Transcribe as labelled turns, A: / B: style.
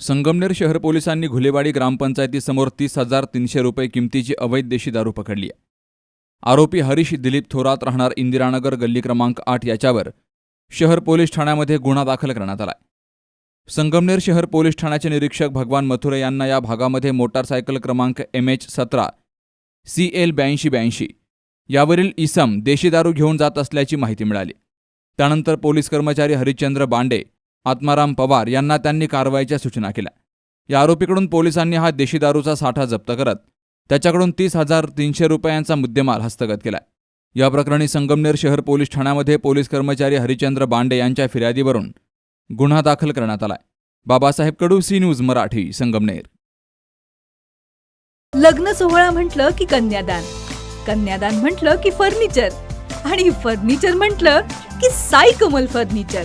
A: संगमनेर शहर पोलिसांनी घुलेवाडी ग्रामपंचायतीसमोर तीस हजार तीनशे रुपये किमतीची अवैध देशी दारू पकडली आहे. आरोपी हरीश दिलीप थोरात राहणार इंदिरानगर गल्ली क्रमांक आठ याच्यावर शहर पोलीस ठाण्यामध्ये गुन्हा दाखल करण्यात आला संगमनेर शहर पोलीस ठाण्याचे निरीक्षक भगवान मथुरे यांना या भागामध्ये मोटारसायकल क्रमांक एम एच सतरा सी एल ब्याऐंशी ब्याऐंशी यावरील इसम देशी दारू घेऊन जात असल्याची माहिती मिळाली. त्यानंतर पोलीस कर्मचारी हरिश्चंद्र बांडे आत्माराम पवार यांना त्यांनी कारवाईच्या सूचना केल्या. या आरोपीकडून पोलिसांनी हा देशी दारूचा साठा जप्त करत त्याच्याकडून तीस हजार तीनशे रुपयांचा मुद्देमाल हस्तगत केला. या प्रकरणी संगमनेर शहर पोलीस ठाण्यामध्ये पोलीस कर्मचारी हरिचंद्र बांडे यांच्या फिर्यादीवरून गुन्हा दाखल करण्यात आलाय. Babasaheb Kadu C news Marathi Sangamner.
B: लग्न सोहळा म्हटलं की कन्यादान कन्यादान म्हटलं की फर्निचर आणि फर्निचर म्हटलं की साई कमल फर्निचर.